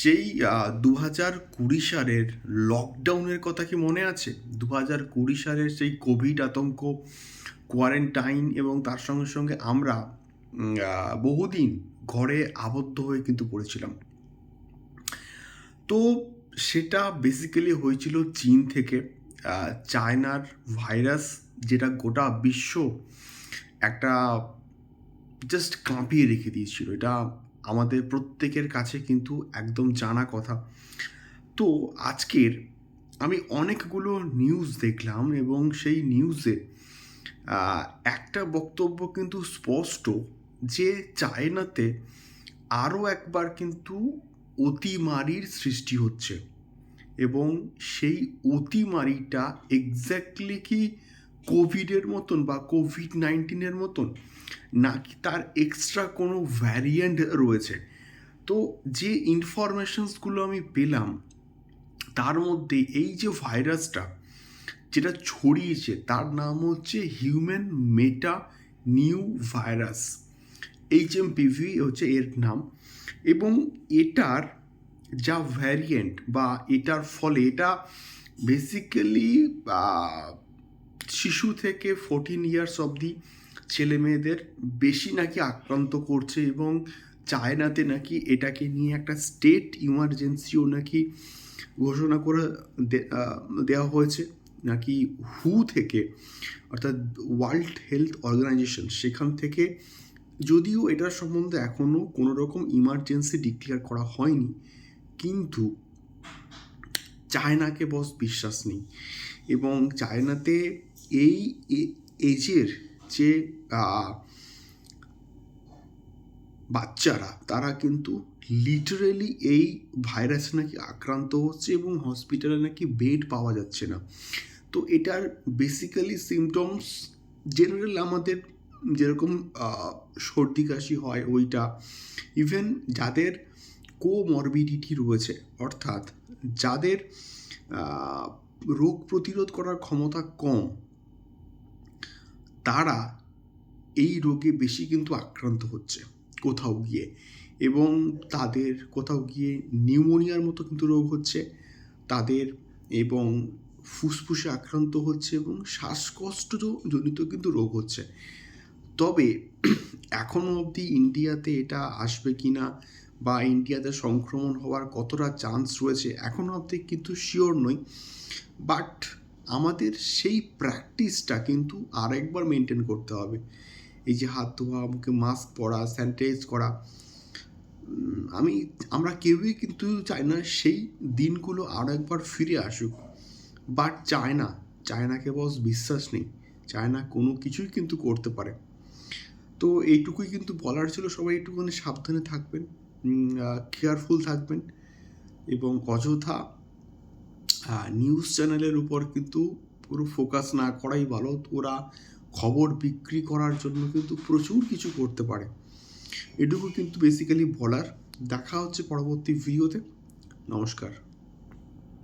সেই দু হাজার কুড়ি সালের লকডাউনের কথা কি মনে আছে? দু হাজার কুড়ি সালের সেই কোভিড আতঙ্ক কোয়ারেন্টাইন এবং তার সঙ্গে সঙ্গে আমরা বহুদিন ঘরে আবদ্ধ হয়ে কিন্তু পড়েছিলাম। তো সেটা বেসিক্যালি হয়েছিল চীন থেকে চায়নার ভাইরাস যেটা গোটা বিশ্ব একটা জাস্ট কাঁপিয়ে রেখে দিয়েছিল। এটা আমাদের প্রত্যেকের কাছে কিন্তু একদম জানা কথা। তো আজকের আমি অনেকগুলো নিউজ দেখলাম এবং সেই নিউজে একটা বক্তব্য কিন্তু স্পষ্ট যে চায়নাতে আরও একবার কিন্তু অতিমারির সৃষ্টি হচ্ছে। এবং সেই অতিমারিটা এক্স্যাক্টলি কি কোভিডের মতন বা কোভিড নাইন্টিনের মতন নাকি তার এক্সট্রা কোনো ভ্যারিয়েন্ট রয়েছে? তো যে ইনফরমেশনসগুলো আমি পেলাম, তার মধ্যে এই যে ভাইরাসটা যেটা ছড়িয়েছে, তার নাম হচ্ছে human metapneumovirus H M PV হচ্ছে এর নাম। এবং এটার যা ভ্যারিয়েন্ট বা এটার ফলে এটা বেসিক্যালি শিশু থেকে ফোরটিন ইয়ার্স অবধি ছেলে মেয়েদের বেশি নাকি আক্রান্ত করছে এবং চায়নাতে নাকি এটাকে নিয়ে একটা স্টেট ইমার্জেন্সিও নাকি ঘোষণা করে দেওয়া হয়েছে। নাকি হু থেকে, অর্থাৎ ওয়ার্ল্ড হেলথ অর্গানাইজেশন সেখান থেকে যদিও এটার সম্বন্ধে এখনও কোনো রকম ইমার্জেন্সি ডিক্লেয়ার করা হয়নি, কিন্তু চায়নাকে বস বিশ্বাস নেই। এবং চায়নাতে এই এজের যে বাচ্চারা, তারা কিন্তু লিটারেলি এই ভাইরাসে নাকি আক্রান্ত হচ্ছে এবং হসপিটালে নাকি বেড পাওয়া যাচ্ছে না। তো এটার বেসিক্যালি সিমটমস জেনারেল আমাদের যেরকম সর্দি কাশি হয় ওইটা ইভেন যাদের কোমরবিডিটি রয়েছে, অর্থাৎ যাদের রোগ প্রতিরোধ করার ক্ষমতা কম তারা এই রোগে বেশি কিন্তু আক্রান্ত হচ্ছে কোথাও গিয়ে এবং তাদের কোথাও গিয়ে নিউমোনিয়ার মতো কিন্তু রোগ হচ্ছে, তাদের এবং ফুসফুসে আক্রান্ত হচ্ছে এবং শ্বাসকষ্ট জনিত কিন্তু রোগ হচ্ছে। তবে এখনও অবধি ইন্ডিয়াতে এটা আসবে কি না বা ইন্ডিয়াতে সংক্রমণ হওয়ার কতটা চান্স রয়েছে এখনও অবধি কিন্তু শিওর নই। বাট আমাদের সেই প্র্যাকটিসটা কিন্তু আরেকবার মেনটেন করতে হবে। এই যে হাত ধোয়া, মুখে মাস্ক পরা স্যানিটাইজ করা আমি, আমরা কেউই কিন্তু চাই না সেই দিনগুলো আরও একবার ফিরে আসুক। বাট চায় না চায়নাকে বস বিশ্বাস নেই। চায়না কোনো কিছুই কিন্তু করতে পারে। তো এইটুকুই কিন্তু বলার ছিল। সবাই একটুখানি সাবধানে থাকবেন কেয়ারফুল থাকবেন এবং অযথা নিউজ চ্যানেলের উপর কিন্তু পুরো ফোকাস না করাই ভালো। ওরা খবর বিক্রি করার জন্য কিন্তু প্রচুর কিছু করতে পারে। এটুকু কিন্তু বেসিক্যালি বলার। দেখা হচ্ছে পরবর্তী ভিডিওতে নমস্কার।